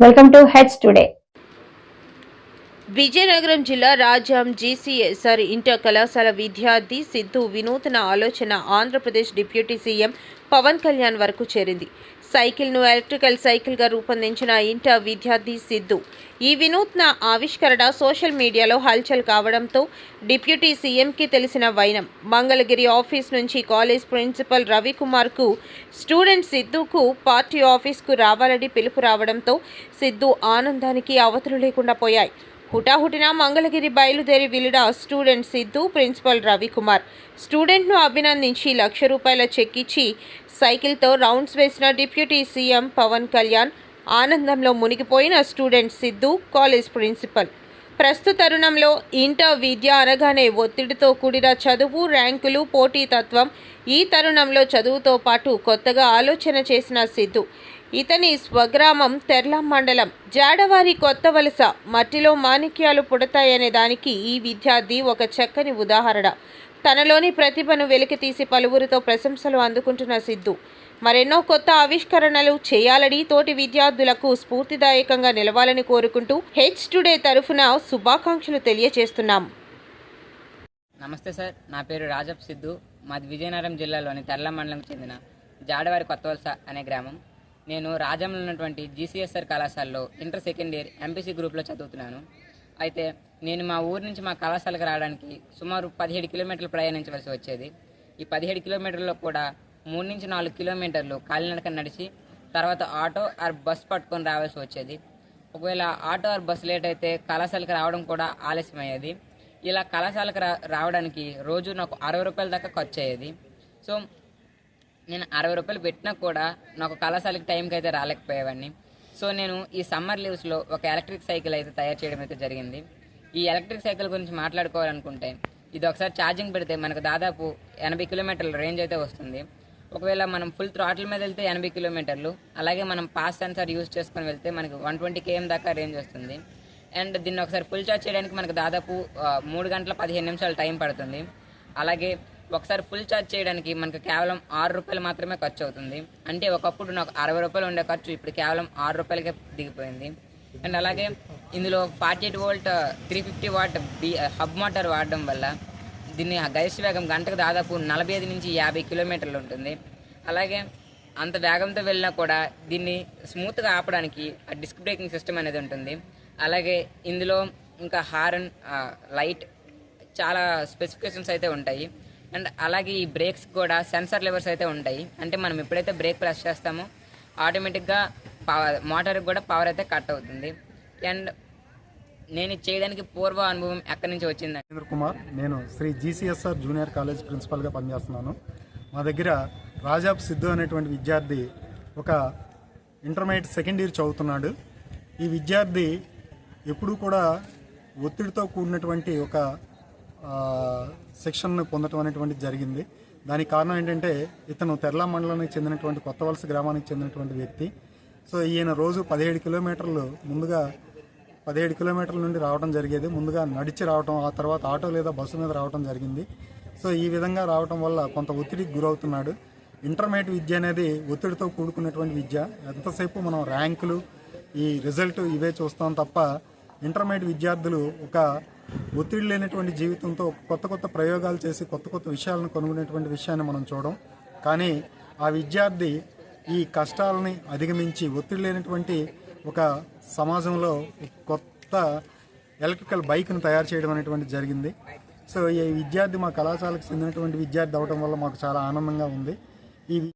Welcome to heads today Vizianagaram జిల్లా Rajam G C S R inter కళాశాల విద్యార్థి సిద్ధు వినూత్న ఆలోచన ఆంధ్రప్రదేశ్ డిప్యూటీ సీఎం పవన్ కళ్యాణ్ వరకు చేరింది. సైకిల్ను ఎలక్ట్రికల్ సైకిల్గా రూపొందించిన ఇంటర్ విద్యార్థి సిద్ధు. ఈ వినూత్న ఆవిష్కరణ సోషల్ మీడియాలో హల్చల్ కావడంతో డిప్యూటీ సీఎంకి తెలిసిన వైనం. మంగళగిరి ఆఫీస్ నుంచి కాలేజ్ ప్రిన్సిపల్ రవికుమార్కు స్టూడెంట్ సిద్ధుకు పార్టీ ఆఫీస్కు రావాలని పిలుపు రావడంతో సిద్ధు ఆనందానికి అవతలు లేకుండా పోయాయి. హుటాహుటిన మంగళగిరి బయలుదేరి వెళ్ళిన స్టూడెంట్ సిద్ధు ప్రిన్సిపల్ రవికుమార్. స్టూడెంట్ను అభినందించి లక్ష రూపాయల చెక్ ఇచ్చి సైకిల్తో రౌండ్స్ వేసిన డిప్యూటీ సీఎం పవన్ కళ్యాణ్ ఆనందంలో మునిగిపోయిన స్టూడెంట్ సిద్ధు కాలేజ్ ప్రిన్సిపల్. ప్రస్తుత తరుణంలో ఇంటర్ విద్య అనగానే ఒత్తిడితో కూడిన చదువు ర్యాంకులు పోటీతత్వం ఈ తరుణంలో చదువుతో పాటు కొత్తగా ఆలోచన చేసిన సిద్ధు. ఇతని స్వగ్రామం తెర్లాం మండలం. జాడవారి కొత్త వలస. మట్టిలో మాణిక్యాలు పుడతాయనే దానికి ఈ విద్యార్థి ఒక చక్కని ఉదాహరణ. తనలోని ప్రతిభను వెలికితీసి పలువురితో ప్రశంసలు అందుకుంటున్న సిద్ధు. మరెన్నో కొత్త ఆవిష్కరణలు చేయాలని తోటి విద్యార్థులకు స్ఫూర్తిదాయకంగా నిలవాలని కోరుకుంటూ హెచ్ టుడే తరఫున శుభాకాంక్షలు తెలియజేస్తున్నాం. నమస్తే సార్. నా పేరు రాజప్ సిద్ధు. మాది విజయనగరం జిల్లాలోని తర్ల మండలం చెందిన జాడవారి కొత్తవలస అనే గ్రామం. నేను రాజంలో ఉన్నటువంటి జీసీఎస్ఆర్ కళాశాలలో ఇంటర్ సెకండ్ ఇయర్ ఎంపీసీ గ్రూప్లో చదువుతున్నాను. అయితే నేను మా ఊరు నుంచి మా కళాశాలకు రావడానికి సుమారు పదిహేడు కిలోమీటర్లు ప్రయాణించవలసి వచ్చేది. ఈ పదిహేడు కిలోమీటర్లో కూడా మూడు నుంచి నాలుగు కిలోమీటర్లు కాలినడక నడిచి తర్వాత ఆటో ఆర్ బస్ పట్టుకొని రావాల్సి వచ్చేది. ఒకవేళ ఆటో ఆర్ బస్ లేట్ అయితే కళాశాలకు రావడం కూడా ఆలస్యమయ్యేది. ఇలా కళాశాలకు రా రావడానికి రోజు నాకు అరవై రూపాయల దాకా ఖర్చు అయ్యేది సో నేను అరవై రూపాయలు పెట్టినా కూడా నాకు కళాశాలకి టైంకి అయితే రాలేకపోయేవాడిని. సో నేను ఈ సమ్మర్ లీవ్స్లో ఒక ఎలక్ట్రిక్ సైకిల్ అయితే తయారు చేయడం అయితే జరిగింది. ఈ ఎలక్ట్రిక్ సైకిల్ గురించి మాట్లాడుకోవాలనుకుంటే ఇది ఒకసారి ఛార్జింగ్ పెడితే మనకు దాదాపు ఎనభై కిలోమీటర్ల రేంజ్ అయితే వస్తుంది. ఒకవేళ మనం ఫుల్ థ్రాటిల్ మీద వెళ్తే ఎనభై కిలోమీటర్లు అలాగే మనం పాస్ సెన్సార్ యూజ్ చేసుకొని వెళ్తే మనకి వన్ ట్వంటీ కేఎం దాకా రేంజ్ వస్తుంది. అండ్ దీన్ని ఒకసారి ఫుల్ ఛార్జ్ చేయడానికి మనకు దాదాపు మూడు గంటల పదిహేను నిమిషాలు టైం పడుతుంది. అలాగే ఒకసారి ఫుల్ ఛార్జ్ చేయడానికి మనకు కేవలం ఆరు రూపాయలు మాత్రమే ఖర్చు అవుతుంది. అంటే ఒకప్పుడు నాకు అరవై రూపాయలు ఉండే ఖర్చు ఇప్పుడు కేవలం ఆరు రూపాయలకే దిగిపోయింది. అండ్ అలాగే ఇందులో forty eight volt three fifty watt B hub motor వాడడం వల్ల దీన్ని గరిష్ట వేగం గంటకు దాదాపు నలభై ఐదు నుంచి యాభై కిలోమీటర్లు ఉంటుంది. అలాగే అంత వేగంతో వెళ్ళినా కూడా దీన్ని స్మూత్గా ఆపడానికి ఆ డిస్క్ బ్రేకింగ్ సిస్టమ్ అనేది ఉంటుంది. అలాగే ఇందులో ఇంకా హారన్ లైట్ చాలా స్పెసిఫికేషన్స్ అయితే ఉంటాయి. అండ్ అలాగే ఈ బ్రేక్స్ కూడా సెన్సార్ లెవర్స్ అయితే ఉంటాయి. అంటే మనం ఎప్పుడైతే బ్రేక్ ప్రెస్ చేస్తామో ఆటోమేటిక్గా పవర్ మోటార్కి కూడా పవర్ అయితే కట్ అవుతుంది. అండ్ నేను చేయడానికి పూర్వ అనుభవం ఎక్కడి నుంచి వచ్చింది రవీంద్ర కుమార్ నేను శ్రీ జీసీఎస్ఆర్ జూనియర్ కాలేజ్ ప్రిన్సిపల్గా పనిచేస్తున్నాను. మా దగ్గర రాజాబ్ సిద్ధు అనేటువంటి విద్యార్థి ఒక ఇంటర్మీడియట్ సెకండ్ ఇయర్ చదువుతున్నాడు. ఈ విద్యార్థి ఎప్పుడూ కూడా ఒత్తిడితో కూడినటువంటి ఒక శిక్షణను పొందటం అనేటువంటిది జరిగింది. దానికి కారణం ఏంటంటే ఇతను తెర్లా మండలానికి చెందినటువంటి కొత్త వలస గ్రామానికి చెందినటువంటి వ్యక్తి. సో ఈయన రోజు పదిహేడు కిలోమీటర్లు ముందుగా పదిహేడు కిలోమీటర్ల నుండి రావడం జరిగేది. ముందుగా నడిచి రావడం ఆ తర్వాత ఆటో లేదా బస్సు మీద రావడం జరిగింది. సో ఈ విధంగా రావడం వల్ల కొంత ఒత్తిడికి గురవుతున్నాడు. ఇంటర్మీడియట్ విద్య అనేది ఒత్తిడితో కూడుకున్నటువంటి విద్య. ఎంతసేపు మనం ర్యాంకులు ఈ రిజల్ట్ ఇవే చూస్తాం తప్ప ఇంటర్మీడియట్ విద్యార్థులు ఒక ఒత్తిడి లేనటువంటి జీవితంతో కొత్త కొత్త ప్రయోగాలు చేసి కొత్త కొత్త విషయాలను కనుగొనేటువంటి విషయాన్ని మనం చూడడం. కానీ ఆ విద్యార్థి ఈ కష్టాలని అధిగమించి ఒత్తిడి లేనటువంటి ఒక సమాజంలో కొత్త ఎలక్ట్రికల్ బైక్ను తయారు చేయడం అనేటువంటి జరిగింది. సో ఈ విద్యార్థి మా కళాశాలకు చెందినటువంటి విద్యార్థి అవడం వల్ల మాకు చాలా ఆనందంగా ఉంది. ఈ